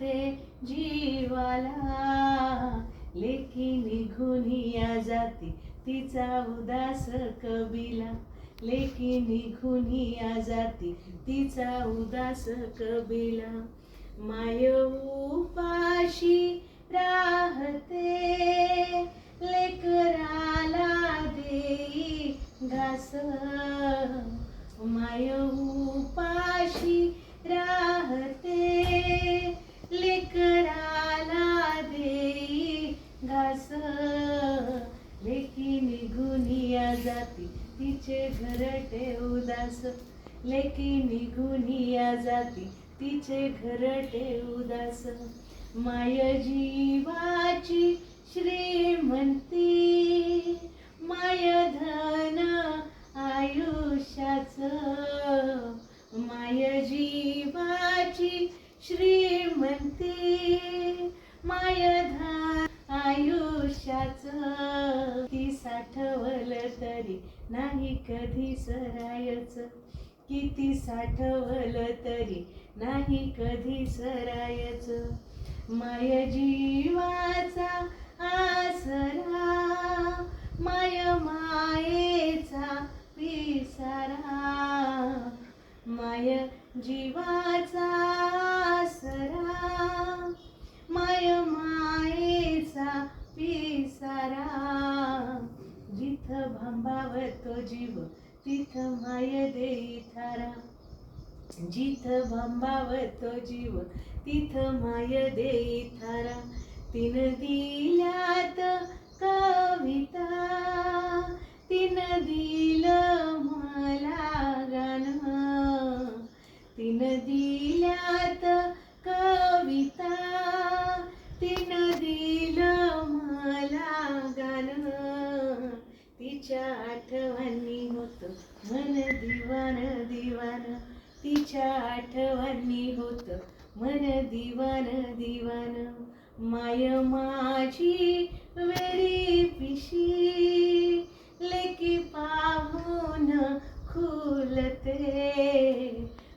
राहते जीवाला. लेकी निघून या जाती तिचा उदास कबिला. लेकी निघून या जाती तिचा उदास कबिला. माय उपाशी राहते लेकराला देई घास जाती. तिचे घरटे उदास लेकी निघून या जाती. तिचे घरटे उदास माय जीवाची श्रीमंती. माय धन आयुष्याच माय जीवाची श्रीमंती. माय धन आयुष्याच ती साठवल तरी नाही कधी सरायच. किती साठवल तरी नाही कधी सरायच. माय जीवाचा आसरा माय मायेचा पिसारा माय जीवाचा आसरा माय मायेचा पिसारा जिथ भांबावतो जीव तिथ माय देई थारा. जिथ भांबावतो जीव तिथ माय देई थारा. तीन दी तिच्या आठवणी होतो. मन दिवान दिवान तिच्या आठवणी होतं. मन दिवान दिवान माय माझी वेरी पिशी. लेकी पाहून खुलते.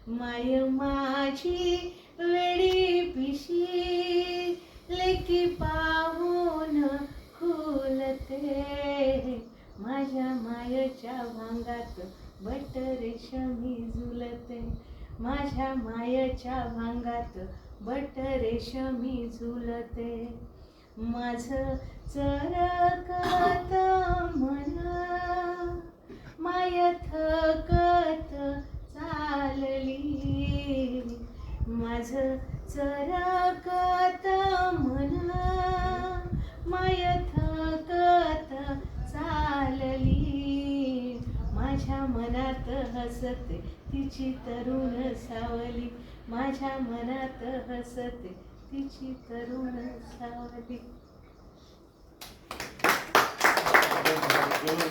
माय माझी वेळी पिशी. लेकी पाहून खुलते. माझ्या मायच्या भांगात बट रेशमी झुलते. माझ्या मायच्या भांगात बट रेशमी झुलते. माझ चरकत मन माय थकत चालली. माझ चरा मनात हसते तिची तरुण सावली. माझ्या मनात हसते तिची तरुण सावली.